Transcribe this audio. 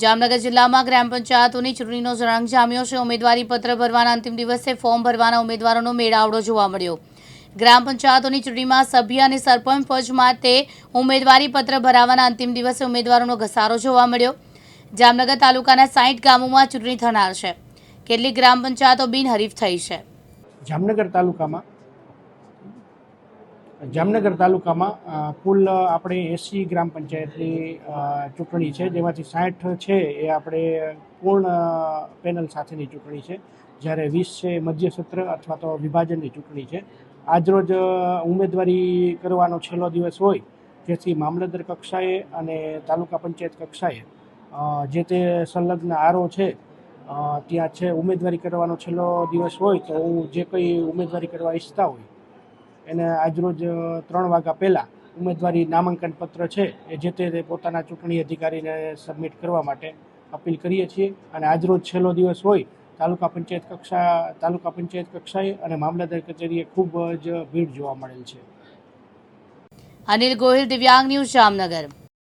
જામનગર જિલ્લામાં ગ્રામ પંચાયતોની ચૂંટણીનો જણાંગ જામ્યો છે. ઉમેદવારી પત્ર ભરવાના અંતિમ દિવસે ફોર્મ ભરવાના ઉમેદવારોનો મેળાવડો જોવા મળ્યો. ગ્રામ પંચાયતોની ચૂંટણીમાં સભ્ય અને સરપંચ પદ માટે ઉમેદવારી પત્ર ભરાવાના અંતિમ દિવસે ઉમેદવારોનો ઘસારો જોવા મળ્યો. જામનગર તાલુકાના સાઈઠ ગામોમાં ચૂંટણી થનાર છે. કેટલીક ગ્રામ પંચાયતો બિનહરીફ થઈ છે. જામનગર તાલુકામાં જામનગર તાલુકામાં કુલ આપણે એસી ગ્રામ પંચાયતની ચૂંટણી છે, જેમાંથી સાઠ છે એ આપણે પૂર્ણ પેનલ સાથેની ચૂંટણી છે. જ્યારે વીસ છે મધ્ય સત્ર અથવા તો વિભાજનની ચૂંટણી છે. આજરોજ ઉમેદવારી કરવાનો છેલ્લો દિવસ હોય, જેથી મામલતદાર કક્ષાએ અને તાલુકા પંચાયત કક્ષાએ જે તે સંલગ્ન આરો છે ત્યાં છે ઉમેદવારી કરવાનો છેલ્લો દિવસ હોય, તો હું જે કંઈ ઉમેદવારી કરવા ઈચ્છતા હોય એને આજરોજ ત્રણ વાગ્યા પહેલાં ઉમેદવારી નામાંકન પત્ર છે એ જે તે પોતાના ચૂંટણી અધિકારીને સબમિટ કરવા માટે અપીલ કરીએ છીએ. અને આજરોજ છેલ્લો દિવસ હોય, તાલુકા પંચાયત કક્ષા, તાલુકા પંચાયત કક્ષાએ અને મામલતદાર કચેરીએ ખૂબ જ ભીડ જોવા મળેલ છે. અનિલ ગોહિલ, દિવ્યાંગ ન્યૂઝ જામનગર.